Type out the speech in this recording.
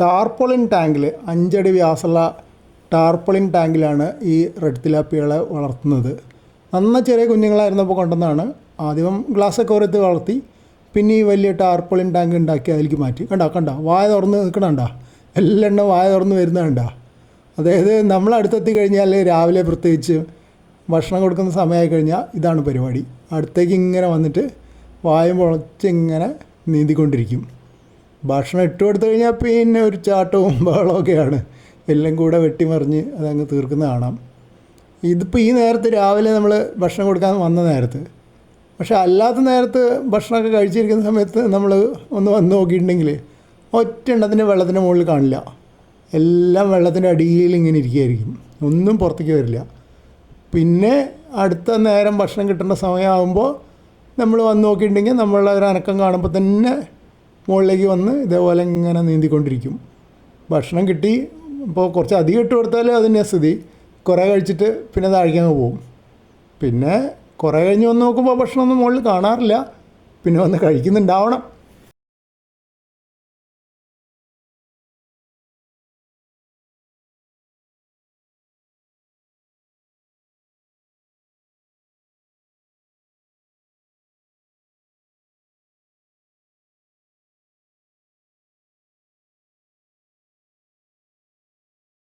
ടാർപ്പൊളിൻ ടാങ്കിൽ അഞ്ചടി വ്യാസമുള്ള ടാർപ്പൊളിൻ ടാങ്കിലാണ് ഈ റെഡ് തിലാപ്പികളെ വളർത്തുന്നത്. നന്ന ചെറിയ കുഞ്ഞുങ്ങളായിരുന്നപ്പോൾ കൊണ്ടുവന്നാണ് ആദ്യം ഗ്ലാസ്സൊക്കെ ഓരത്ത് വളർത്തി പിന്നെ ഈ വലിയ ടാർപ്പൊളിൻ ടാങ്ക് ഉണ്ടാക്കി അതിലേക്ക് മാറ്റി. കണ്ടോ കണ്ടോ? വായ തുറന്ന് നിൽക്കണണ്ട? എല്ലെണ്ണം വായ തുറന്ന് വരുന്ന കണ്ടോ അതായത് നമ്മൾ അടുത്തെത്തി കഴിഞ്ഞാൽ രാവിലെ പ്രത്യേകിച്ച് ഭക്ഷണം കൊടുക്കുന്ന സമയമായി കഴിഞ്ഞാൽ ഇതാണ് പരിപാടി. അടുത്തേക്ക് ഇങ്ങനെ വന്നിട്ട് വായം ഇങ്ങനെ നീന്തിക്കൊണ്ടിരിക്കും. ഭക്ഷണം ഇട്ട് കൊടുത്തു കഴിഞ്ഞാൽ പിന്നെ ഒരു ചാട്ടവും ബഹളമൊക്കെയാണ് എല്ലാം കൂടെ വെട്ടിമറിഞ്ഞ് അതങ്ങ് തീർക്കുന്ന കാണാം. ഇതിപ്പോൾ ഈ നേരത്ത് രാവിലെ നമ്മൾ ഭക്ഷണം കൊടുക്കാൻ വന്ന നേരത്ത്. പക്ഷേ അല്ലാത്ത നേരത്ത് ഭക്ഷണമൊക്കെ കഴിച്ചിരിക്കുന്ന സമയത്ത് നമ്മൾ ഒന്ന് വന്ന് നോക്കിയിട്ടുണ്ടെങ്കിൽ ഒറ്റ എണ്ണത്തിന്റെ വെള്ളത്തിന്റെ മുകളിൽ കാണില്ല. എല്ലാം വെള്ളത്തിന്റെ അടിയിൽ ഇങ്ങനെ ഇരിക്കുകയായിരിക്കും ഒന്നും പുറത്തേക്ക് വരില്ല. പിന്നെ അടുത്ത നേരം ഭക്ഷണം കിട്ടേണ്ട സമയമാകുമ്പോൾ നമ്മൾ വന്ന് നോക്കിയിട്ടുണ്ടെങ്കിൽ നമ്മളുടെ ഒരു അനക്കം കാണുമ്പോൾ തന്നെ മുകളിലേക്ക് വന്ന് ഇതേപോലെ ഇങ്ങനെ നീന്തിക്കൊണ്ടിരിക്കും. ഭക്ഷണം കിട്ടി. ഇപ്പോൾ കുറച്ച് അധികം ഇട്ട് കൊടുത്താൽ അതിന്റെ സ്ഥിതി. കുറേ കഴിച്ചിട്ട് പിന്നെ താഴേക്കങ്ങ് പോകും. പിന്നെ കുറേ കഴിഞ്ഞ് വന്ന് നോക്കുമ്പോൾ ഭക്ഷണമൊന്നും മുകളിൽ കാണാറില്ല. പിന്നെ വന്ന് കഴിക്കുന്നുണ്ടാവണം.